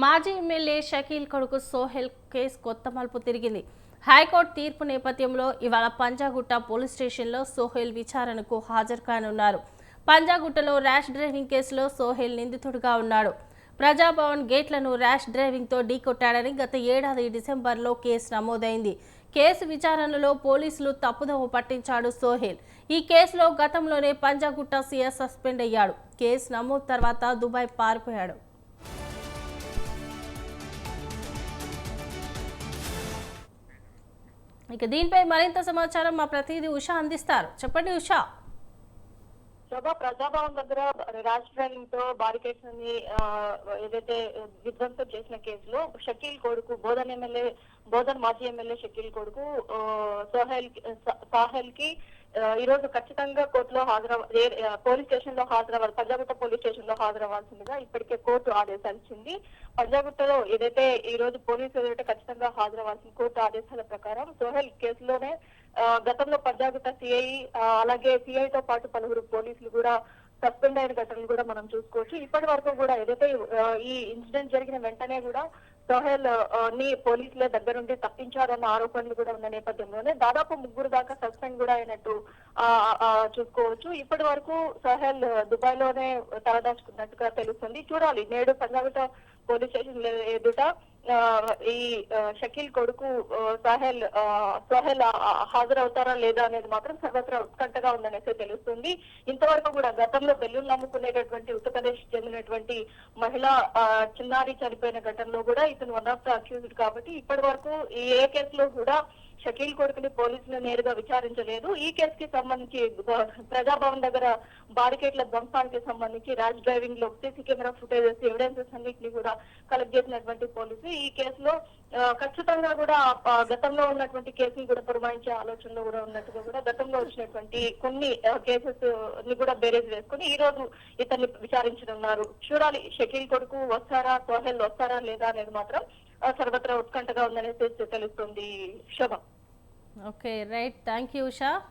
మాజీ ఎమ్మెల్యే షకీల్ కొడుకు సోహెల్ కేసు కొత్త మలుపు తిరిగింది. హైకోర్టు తీర్పు నేపథ్యంలో ఇవాళ పంజాగుట్ట పోలీస్ స్టేషన్లో సోహెల్ విచారణకు హాజరు కానున్నారు. పంజాగుట్టలో ర్యాష్ డ్రైవింగ్ కేసులో సోహెల్ నిందితుడిగా ఉన్నాడు. ప్రజాభవన్ గేట్లను ర్యాష్ డ్రైవింగ్తో ఢీకొట్టాడని గత ఏడాది డిసెంబర్లో కేసు నమోదైంది. కేసు విచారణలో పోలీసులు తప్పుదోవ పట్టించాడు సోహెల్. ఈ కేసులో గతంలోనే పంజాగుట్ట సీఎస్ సస్పెండ్ అయ్యాడు. కేసు నమోదు తర్వాత దుబాయ్ పారిపోయాడు. ఇక దీనిపై మరింత సమాచారం మా ప్రతినిధి ఉషా అందిస్తారు. చెప్పండి ఉషా. శోభ ప్రజాభవన్ దగ్గర ర్యాష్ డ్రైవింగ్తో బారికేడ్స్ని ఏదైతే విధ్వంసం చేసిన కేసులో షకీల్ కొడుకు బోధన్ ఎమ్మెల్యే బోధన్ మాజీ ఎమ్మెల్యే షకీల్ కొడుకు సోహెల్ సాహెల్కి ఈ రోజు ఖచ్చితంగా కోర్టులో హాజరు పోలీస్ స్టేషన్లో హాజరవ్వాలి పంజాగుట్ట పోలీస్ స్టేషన్లో హాజరవ్వాల్సిందిగా ఇప్పటికే కోర్టు ఆదేశాలు ఇచ్చింది. పంజాగుట్టలో ఏదైతే ఈ రోజు పోలీసులు ఖచ్చితంగా హాజరవ్వాల్సింది కోర్టు ఆదేశాల ప్రకారం సోహెల్ కేసులోనే గతంలో పంజాగుట్ట సిఐ అలాగే సిఐ తో పాటు పలువురు పోలీసులు కూడా సస్పెండ్ అయిన ఘటనలు కూడా మనం చూసుకోవచ్చు. ఇప్పటి వరకు కూడా ఏదైతే ఈ ఇన్సిడెంట్ జరిగిన వెంటనే కూడా సోహెల్ని పోలీసుల దగ్గర నుండి తప్పించారన్న ఆరోపణలు కూడా ఉన్న నేపథ్యంలోనే దాదాపు ముగ్గురు దాకా సస్పెండ్ కూడా అయినట్టు ఆ, ఆ, చూసుకోవచ్చు. ఇప్పటి వరకు సోహెల్ దుబాయ్లోనే తలదాచుకున్నట్టుగా తెలుస్తుంది. చూడాలి నేడు పంజాగుట్ట పోలీస్ స్టేషన్ ఎదుట ఈ షకీల్ కొడుకు సహెల్ సాహెల్ ఆ, హాజరవుతారా లేదా అనేది మాత్రం సర్వత్రా ఉత్కంఠగా ఉందనేసి తెలుస్తుంది. ఇంతవరకు కూడా గతంలో బెల్లులు నమ్ముకునేటటువంటి ఉత్తరప్రదేశ్ చెందినటువంటి మహిళ ఆ, చిన్నారి చనిపోయిన ఘటనలో కూడా ఇతను వన్ ఆఫ్ ద అక్యూజ్డ్ కాబట్టి ఇప్పటి వరకు ఈ ఏ కేసులో కూడా షకీల్ కొడుకుని పోలీసులు నేరుగా విచారించలేదు. ఈ కేసుకి సంబంధించి ప్రజాభవన్ దగ్గర బారికేట్ల ధ్వంసానికి సంబంధించి ర్యాష్ డ్రైవింగ్లో సీసీ కెమెరా ఫుటేజెస్ ఎవిడెన్సెస్ అన్నింటినీ కూడా కలెక్ట్ చేసినటువంటి పోలీసు ఈ కేసులో ఖచ్చితంగా కూడా గతంలో ఉన్నటువంటి కేసుని కూడా పురమాయించే ఆలోచనలో కూడా ఉన్నట్టుగా కూడా గతంలో వచ్చినటువంటి కొన్ని కేసెస్ని కూడా బేరేజ్ వేసుకుని ఈ రోజు ఇతన్ని విచారించనున్నారు. చూడాలి షకీల్ కొడుకు వస్తారా సోహెల్ వస్తారా లేదా అనేది మాత్రం సర్వత్రా ఉత్కంఠగా ఉందనేసి తెలుస్తుంది. Shobha. Okay right. Thank you Usha.